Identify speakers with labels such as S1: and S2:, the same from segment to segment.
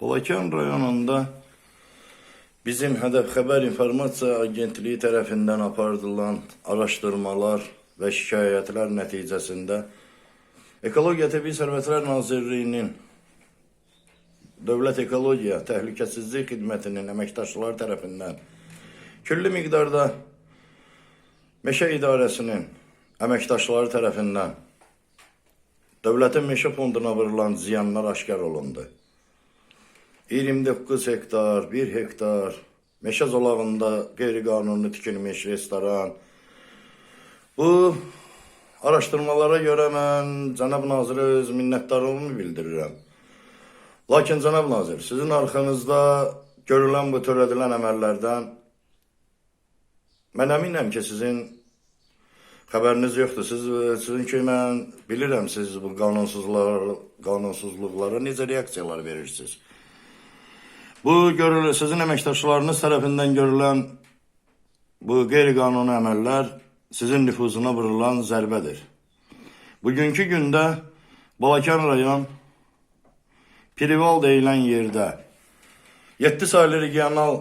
S1: Balakən rayonunda bizim Hədəf Xəbər İnformasiya Agentliyi tərəfindən aparılan araşdırmalar və şikayətlər nəticəsində Ekologiya Təbii Sərvətlər Nazirliyinin Dövlət Ekologiya Təhlükəsizlik Xidmətinin əməkdaşları tərəfindən külli miqdarda Meşə İdarəsinin əməkdaşları tərəfindən dövlətin meşə fonduna vurulan ziyanlar aşkar olundu. 29 hektar, 1 hektar meşə zolağında qeyri-qanuni tikilmiş restoran. Bu araşdırmalara görə mən cənab nazirə öz minnətdarlığımı bildirirəm. Lakin cənab nazir, sizin arxanızda görülən bu törədilən əməllərdən mən əminəm ki, sizin xəbəriniz yoxdur. Siz sizin ki mən bilirəm siz bu qanunsuzluqlara, qanunsuzluqlara necə reaksiyalar verirsiniz. Bu görülür sizin əməkdaşlarınız tərəfindən görülən bu qeyri-qanuni əməllər sizin nüfuzuna vurulan zərbədir. Bugünkü gündə Balakən rayon Pirival deyilən yerdə 7 saylı regional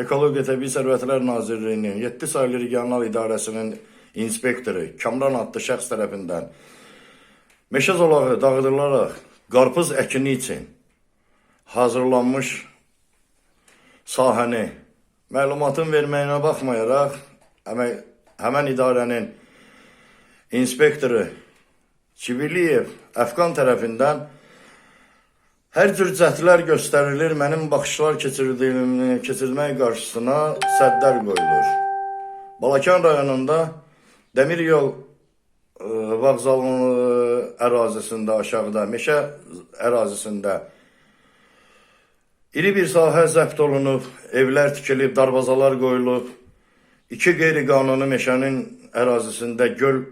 S1: Ekologiya Təbii Sərvətlər Nazirliyinin 7 saylı regional idarəsinin inspektoru Kamran adlı şəxs tərəfindən meşə zolağı dağıdılaraq qarpız əkini üçün hazırlanmış sahəni məlumatın verməyinə baxmayaraq əmək, həmən idarənin inspektoru Çiviliyev Əfqan tərəfindən hər cür cəhdlər göstərilir, mənim baxışlar keçirdiyimi keçirmək qarşısına səddlər qoyulur. Balakən rayonunda dəmir yol ə, vağzalının ərazisində aşağıda, meşə ərazisində İri bir sahə zəbt olunub, evlər tikilib, darvazalar qoyulub. İki qeyri-qanuni meşənin ərazisində göl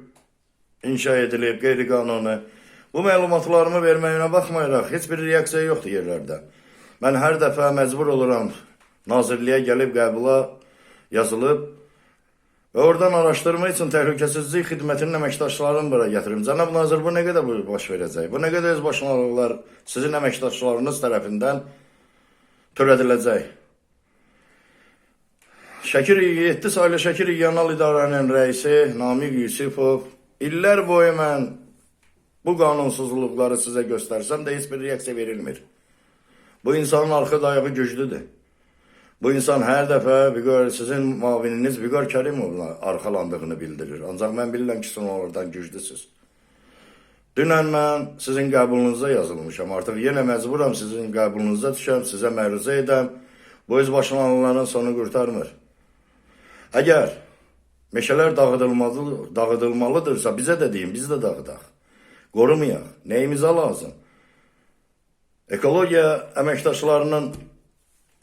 S1: inşa edilib, qeyri-qanuni. Bu məlumatlarımı verməyinə baxmayaraq heç bir reaksiya yoxdur yerlərdə. Mən hər dəfə məcbur oluram nazirliyə gəlib qəbula yazılıb və oradan araşdırma üçün təhlükəsizlik xidmətinin əməkdaşlarını bura gətirim. Cənab nazir, bu nə qədər baş verəcək? Bu nə qədər öz başınalıqlar sizin əməkdaşlarınız tərəfindən törədiləcək. Şəkir 7 saylı Şəkir Regional İdarənin rəisi Namiq Yusifov illər boyu mən bu qanunsuzluqları sizə göstərsəm də heç bir reaksiya verilmir. Bu insanın arxa dayağı güclüdür. Bu insan hər dəfə Vüqar sizin muavininiz Vüqar Kərimovla arxalandığını bildirir. Ancaq mən bilirəm ki, siz onlardan güclüsüz. Dünən mən sizin qəbulunuza yazılmışam. Artıq yenə məcburam sizin qəbulunuza düşəm, sizə məruzə edəm. Bu öz başlananların sonu qurtarmır. Əgər meşələr dağıdılmalı, dağıdılmalıdırsa bizə də deyin, biz də dağıdaq. Qorumayaq. Nəyimizə lazım? Ekologiya əməkdaşlarının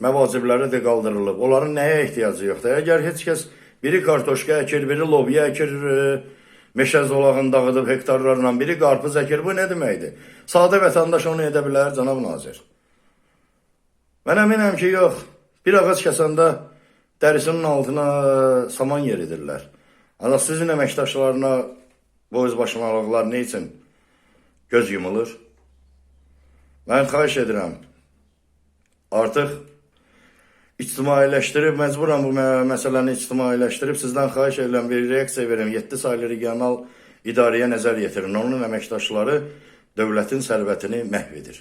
S1: məvacibləri də qaldırılıb. Onların nəyə ehtiyacı yoxdur? Əgər heç kəs biri kartoşka əkir, biri lobya əkir, e, meşə zolağını dağıdıb hektarlarla, biri qarpız əkir, bu nə deməkdir? Sadə vətəndaş onu edə bilər, cənab nazir. Mən əminəm ki, yox. Bir ağac kəsəndə dərisinin altına saman yeridirlər. Ancaq sizin əməkdaşlarına bu öz başınalıqlar nə üçün göz yumulur? Mən xahiş edirəm. Artıq ictimailəşdirib, məcburam bu mə- məsələni ictimailəşdirib sizdən xahiş edirəm bir reaksiya verin. 7 saylı regional idarəyə nəzər yetirin. Onun əməkdaşları dövlətin sərvətini məhv edir.